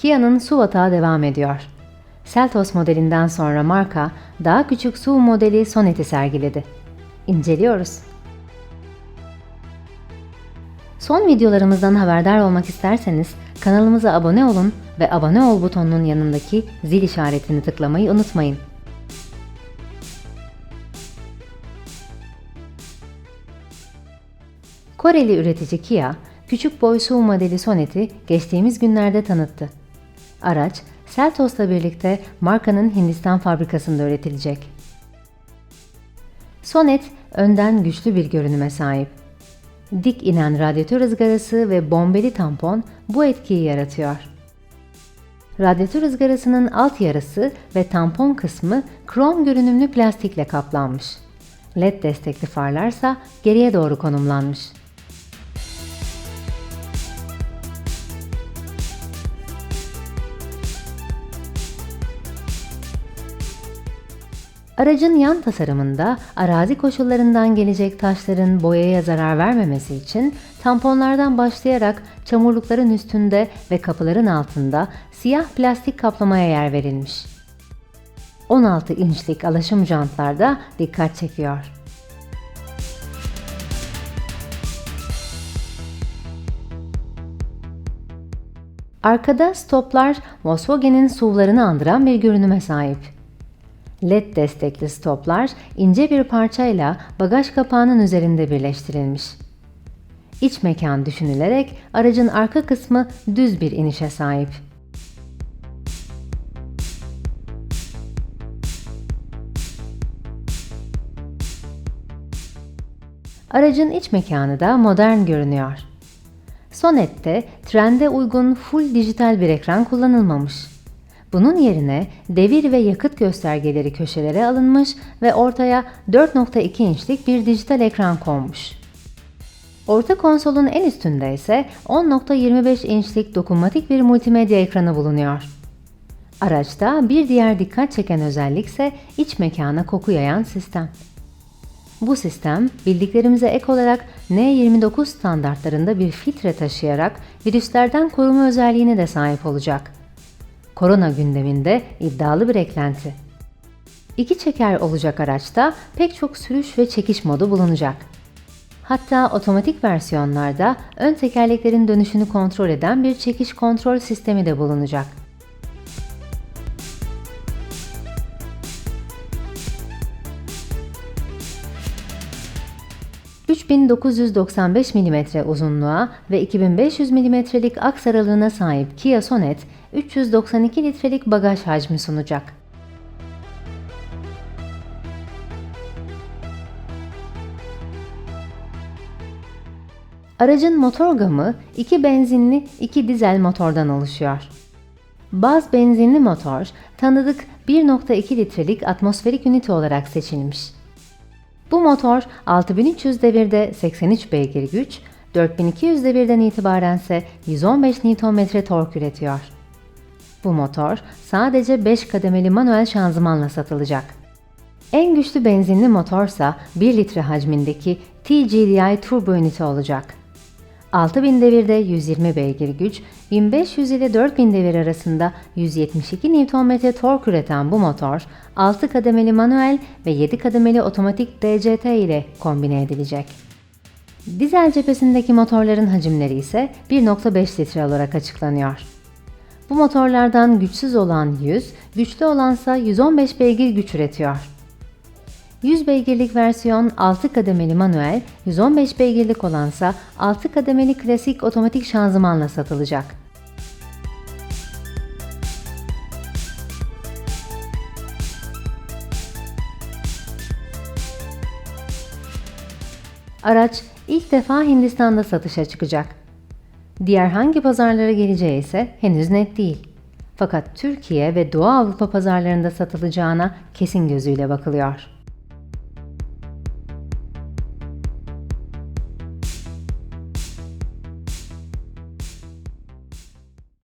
Kia'nın SUV atağı devam ediyor. Seltos modelinden sonra marka daha küçük SUV modeli Sonet'i sergiledi. İnceliyoruz. Son videolarımızdan haberdar olmak isterseniz kanalımıza abone olun ve abone ol butonunun yanındaki zil işaretini tıklamayı unutmayın. Koreli üretici Kia, küçük boy SUV modeli Sonet'i geçtiğimiz günlerde tanıttı. Araç, Seltos'la birlikte markanın Hindistan fabrikasında üretilecek. Sonet, önden güçlü bir görünüme sahip. Dik inen radyatör ızgarası ve bombeli tampon bu etkiyi yaratıyor. Radyatör ızgarasının alt yarısı ve tampon kısmı krom görünümlü plastikle kaplanmış. LED destekli farlarsa geriye doğru konumlanmış. Aracın yan tasarımında arazi koşullarından gelecek taşların boyaya zarar vermemesi için tamponlardan başlayarak çamurlukların üstünde ve kapıların altında siyah plastik kaplamaya yer verilmiş. 16 inçlik alaşım jantlarda dikkat çekiyor. Arkada stoplar Volkswagen'in SUV'larını andıran bir görünüme sahip. LED destekli stoplar ince bir parçayla bagaj kapağının üzerinde birleştirilmiş. İç mekan düşünülerek aracın arka kısmı düz bir inişe sahip. Aracın iç mekanı da modern görünüyor. Sonet'te trende uygun full dijital bir ekran kullanılmamış. Bunun yerine devir ve yakıt göstergeleri köşelere alınmış ve ortaya 4.2 inçlik bir dijital ekran konmuş. Orta konsolun en üstünde ise 10.25 inçlik dokunmatik bir multimedya ekranı bulunuyor. Araçta bir diğer dikkat çeken özellik ise iç mekana koku yayan sistem. Bu sistem bildiklerimize ek olarak N29 standartlarında bir filtre taşıyarak virüslerden koruma özelliğine de sahip olacak korona gündeminde iddialı bir eklenti. İki çeker olacak araçta pek çok sürüş ve çekiş modu bulunacak. Hatta otomatik versiyonlarda ön tekerleklerin dönüşünü kontrol eden bir çekiş kontrol sistemi de bulunacak. ...3995 mm uzunluğa ve 2500 mm'lik aks aralığına sahip Kia Sonet, 392 litrelik bagaj hacmi sunacak. Aracın motor gamı iki benzinli, iki dizel motordan oluşuyor. Baz benzinli motor tanıdık 1.2 litrelik atmosferik ünite olarak seçilmiş. Bu motor 6300 devirde 83 beygir güç, 4200 devirden itibaren ise 115 Nm tork üretiyor. Bu motor sadece 5 kademeli manuel şanzımanla satılacak. En güçlü benzinli motorsa 1 litre hacmindeki TGDI turbo ünite olacak. 6000 devirde 120 beygir güç, 1500 ile 4000 devir arasında 172 Nm tork üreten bu motor, 6 kademeli manuel ve 7 kademeli otomatik DCT ile kombine edilecek. Dizel cephesindeki motorların hacimleri ise 1.5 litre olarak açıklanıyor. Bu motorlardan güçsüz olan 100, güçlü olansa 115 beygir güç üretiyor. 100 beygirlik versiyon 6 kademeli manuel, 115 beygirlik olansa 6 kademeli klasik otomatik şanzımanla satılacak. Araç ilk defa Hindistan'da satışa çıkacak. Diğer hangi pazarlara geleceği ise henüz net değil. Fakat Türkiye ve Doğu Avrupa pazarlarında satılacağına kesin gözüyle bakılıyor.